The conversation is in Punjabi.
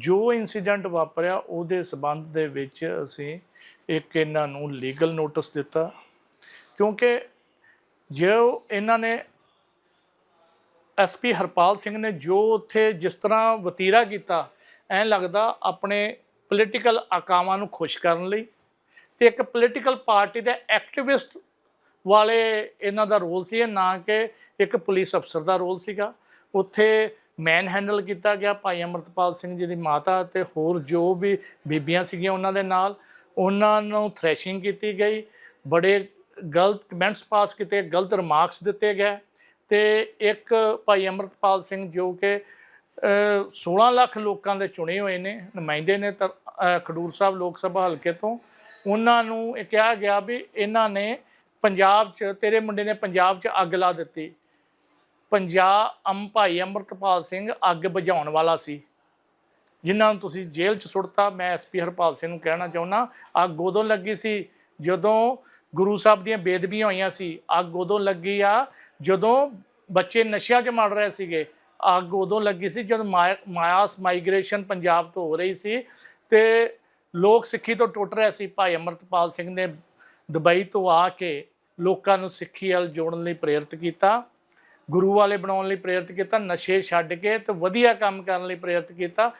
ਜੋ ਇਨਸੀਡੈਂਟ ਵਾਪਰਿਆ, ਉਹਦੇ ਸਬੰਧ ਦੇ ਵਿੱਚ ਅਸੀਂ ਇੱਕ ਇਹਨਾਂ ਨੂੰ ਲੀਗਲ ਨੋਟਿਸ ਦਿੱਤਾ। ਕਿਉਂਕਿ ਜੋ ਇਹਨਾਂ ਨੇ ਐਸਪੀ ਹਰਪਾਲ ਸਿੰਘ ਨੇ ਜੋ ਉੱਥੇ ਜਿਸ ਤਰ੍ਹਾਂ ਵਤੀਰਾ ਕੀਤਾ, ਐਂ ਲੱਗਦਾ ਆਪਣੇ ਪੋਲੀਟੀਕਲ ਆਕਾਵਾਂ ਨੂੰ ਖੁਸ਼ ਕਰਨ ਲਈ ਤੇ ਇੱਕ ਪੋਲੀਟੀਕਲ ਪਾਰਟੀ ਦੇ ਐਕਟਿਵਿਸਟ ਵਾਲੇ ਇਹਨਾਂ ਦਾ ਰੋਲ ਸੀ ਨਾ ਕਿ ਇੱਕ ਪੁਲਿਸ ਅਫਸਰ ਦਾ ਰੋਲ ਸੀਗਾ। ਉੱਥੇ ਮੈਨ ਹੈਂਡਲ ਕੀਤਾ ਗਿਆ ਭਾਈ ਅਮਰਤਪਾਲ ਸਿੰਘ ਜੀ ਦੀ ਮਾਤਾ ਤੇ ਹੋਰ ਜੋ ਵੀ ਬੀਬੀਆਂ ਸੀਗੀਆਂ ਉਹਨਾਂ ਦੇ ਨਾਲ ਉਹਨਾਂ ਨੂੰ ਥ੍ਰੈਸ਼ਿੰਗ ਕੀਤੀ ਗਈ। ਬੜੇ ਗਲਤ ਕਮੈਂਟਸ ਪਾਸ ਕੀਤੇ ਗਲਤ ਰਿਮਾਰਕਸ ਦਿੱਤੇ ਗਏ ਤੇ ਇੱਕ ਭਾਈ ਅਮਰਤਪਾਲ ਸਿੰਘ ਜੋ ਕਿ ਅਹ, 16 ਲੱਖ ਲੋਕਾਂ ਦੇ ਚੁਣੇ ਹੋਏ ਨੇ ਨੁਮਾਇੰਦੇ ਨੇ ਤਾਂ, ਖਡੂਰ ਸਾਹਿਬ ਲੋਕ ਸਭਾ ਹਲਕੇ ਤੋਂ। ਉਹਨਾਂ ਨੂੰ ਇਹ ਕਿਹਾ ਗਿਆ ਵੀ ਇਹਨਾਂ ਨੇ ਪੰਜਾਬ 'ਚ ਤੇਰੇ ਮੁੰਡੇ ਨੇ ਪੰਜਾਬ 'ਚ ਅੱਗ ਲਾ ਦਿੱਤੀ। ਪੰਜਾਬ ਅਮ ਭਾਈ ਅੰਮ੍ਰਿਤਪਾਲ ਸਿੰਘ ਅੱਗ ਬੁਝਾਉਣ ਵਾਲਾ ਸੀ। ਜਿਨ੍ਹਾਂ ਨੂੰ ਤੁਸੀਂ ਜੇਲ੍ਹ 'ਚ ਸੁੱਟਤਾ, ਮੈਂ ਐਸਪੀ ਹਰਪਾਲ ਸਿੰਘ ਨੂੰ ਕਹਿਣਾ ਚਾਹੁੰਦਾ ਅੱਗ ਉਦੋਂ ਲੱਗੀ ਸੀ ਜਦੋਂ ਗੁਰੂ ਸਾਹਿਬ ਦੀਆਂ ਬੇਦਬੀਆਂ ਹੋਈਆਂ ਸੀ। ਅੱਗ ਉਦੋਂ ਲੱਗੀ ਆ ਜਦੋਂ ਬੱਚੇ ਨਸ਼ਿਆਂ 'ਚ ਮੜ ਰਹੇ ਸੀਗੇ। ਅੱਗ ਉਦੋਂ ਲੱਗੀ ਸੀ ਜਦੋਂ ਮਾਇਆ- ਮਾਸ ਮਾਈਗ੍ਰੇਸ਼ਨ ਪੰਜਾਬ ਤੋਂ ਹੋ ਰਹੀ ਸੀ ਤੇ ਲੋਕ ਸਿੱਖੀ ਤੋਂ ਟੁੱਟ ਰਹੇ ਸੀ। ਭਾਈ ਅਮਰਤਪਾਲ ਸਿੰਘ ਨੇ ਦੁਬਈ ਤੋਂ ਆ ਕੇ ਲੋਕਾਂ ਨੂੰ ਸਿੱਖੀ ਵੱਲ ਜੋੜਨ ਲਈ ਪ੍ਰੇਰਿਤ ਕੀਤਾ। ਗੁਰੂ ਵਾਲੇ ਬਣਾਉਣ ਲਈ ਪ੍ਰੇਰਿਤ ਕੀਤਾ, ਨਸ਼ੇ ਛੱਡ ਕੇ ਤੇ ਵਧੀਆ ਕੰਮ ਕਰਨ ਲਈ ਪ੍ਰੇਰਿਤ ਕੀਤਾ।